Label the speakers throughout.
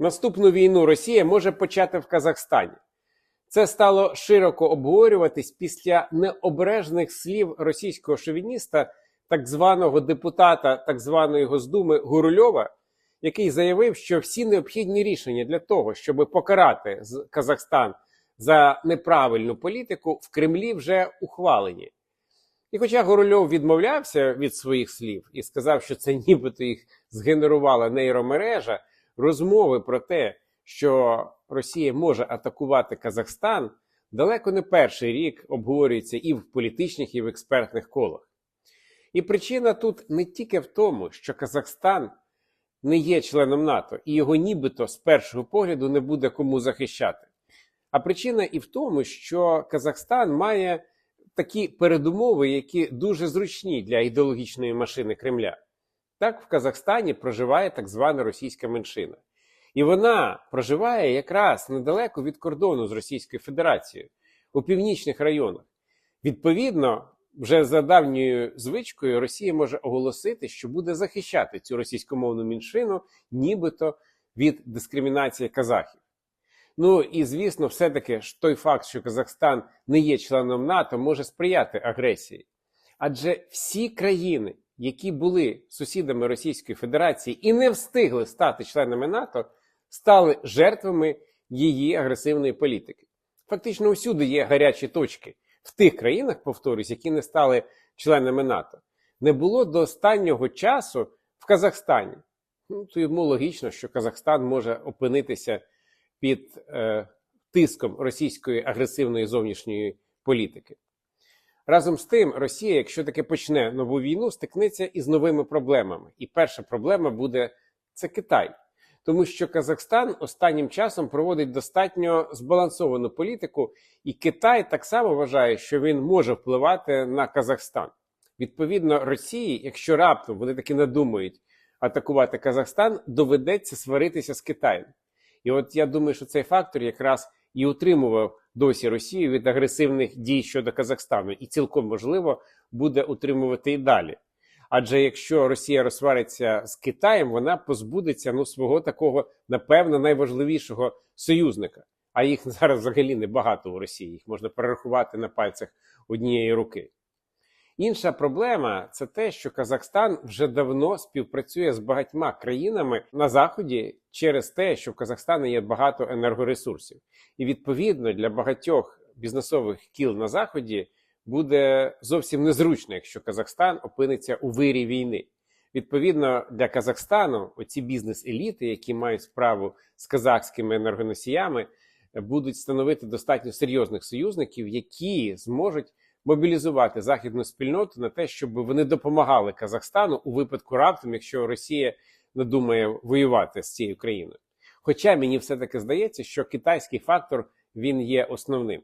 Speaker 1: Наступну війну Росія може почати в Казахстані. Це стало широко обговорюватись після необережних слів російського шовініста, так званого депутата так званої Госдуми Гурульова, який заявив, що всі необхідні рішення для того, щоб покарати Казахстан за неправильну політику, в Кремлі вже ухвалені. І хоча Горольов відмовлявся від своїх слів і сказав, що це нібито їх згенерувала нейромережа, розмови про те, що Росія може атакувати Казахстан, далеко не перший рік обговорюється і в політичних, і в експертних колах. І причина тут не тільки в тому, що Казахстан не є членом НАТО, і його нібито з першого погляду не буде кому захищати. А причина і в тому, що Казахстан має такі передумови, які дуже зручні для ідеологічної машини Кремля. Так, в Казахстані проживає так звана російська меншина. І вона проживає якраз недалеко від кордону з Російською Федерацією у північних районах. Відповідно, вже за давньою звичкою Росія може оголосити, що буде захищати цю російськомовну меншину, нібито від дискримінації казахів. Ну і звісно, все-таки ж той факт, що Казахстан не є членом НАТО, може сприяти агресії. Адже всі країни, які були сусідами Російської Федерації і не встигли стати членами НАТО, стали жертвами її агресивної політики. Фактично, усюди є гарячі точки в тих країнах, повторюсь, які не стали членами НАТО. Не було до останнього часу в Казахстані. Ну, тому логічно, що Казахстан може опинитися під е, тиском російської агресивної зовнішньої політики. Разом з тим, Росія, якщо таки почне нову війну, стикнеться із новими проблемами. І перша проблема буде це Китай. Тому що Казахстан останнім часом проводить достатньо збалансовану політику, і Китай так само вважає, що він може впливати на Казахстан. Відповідно, Росії, якщо раптом вони таки надумають атакувати Казахстан, доведеться сваритися з Китаєм. І от я думаю, що цей фактор якраз і утримував досі Росію від агресивних дій щодо Казахстану, і цілком можливо буде утримувати і далі. Адже якщо Росія розсвариться з Китаєм, вона позбудеться ну свого такого, напевно, найважливішого союзника. А їх зараз взагалі небагато у Росії. Їх можна перерахувати на пальцях однієї руки. Інша проблема це те, що Казахстан вже давно співпрацює з багатьма країнами на заході через те, що в Казахстані є багато енергоресурсів, і відповідно для багатьох бізнесових кіл на заході буде зовсім незручно, якщо Казахстан опиниться у вирі війни. Відповідно для Казахстану, оці бізнес-еліти, які мають справу з казахськими енергоносіями, будуть становити достатньо серйозних союзників, які зможуть мобілізувати західну спільноту на те, щоб вони допомагали Казахстану у випадку раптом, якщо Росія надумає воювати з цією країною. Хоча мені все-таки здається, що китайський фактор він є основним.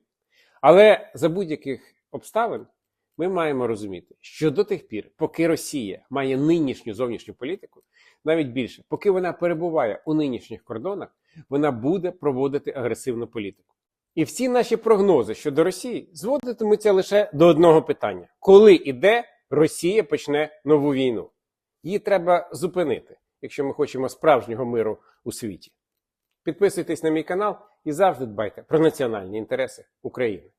Speaker 1: Але за будь-яких обставин ми маємо розуміти, що до тих пір, поки Росія має нинішню зовнішню політику, навіть більше, поки вона перебуває у нинішніх кордонах, вона буде проводити агресивну політику. І всі наші прогнози щодо Росії зводитимуться лише до одного питання: коли і де Росія почне нову війну? Її треба зупинити, якщо ми хочемо справжнього миру у світі. Підписуйтесь на мій канал і завжди дбайте про національні інтереси України.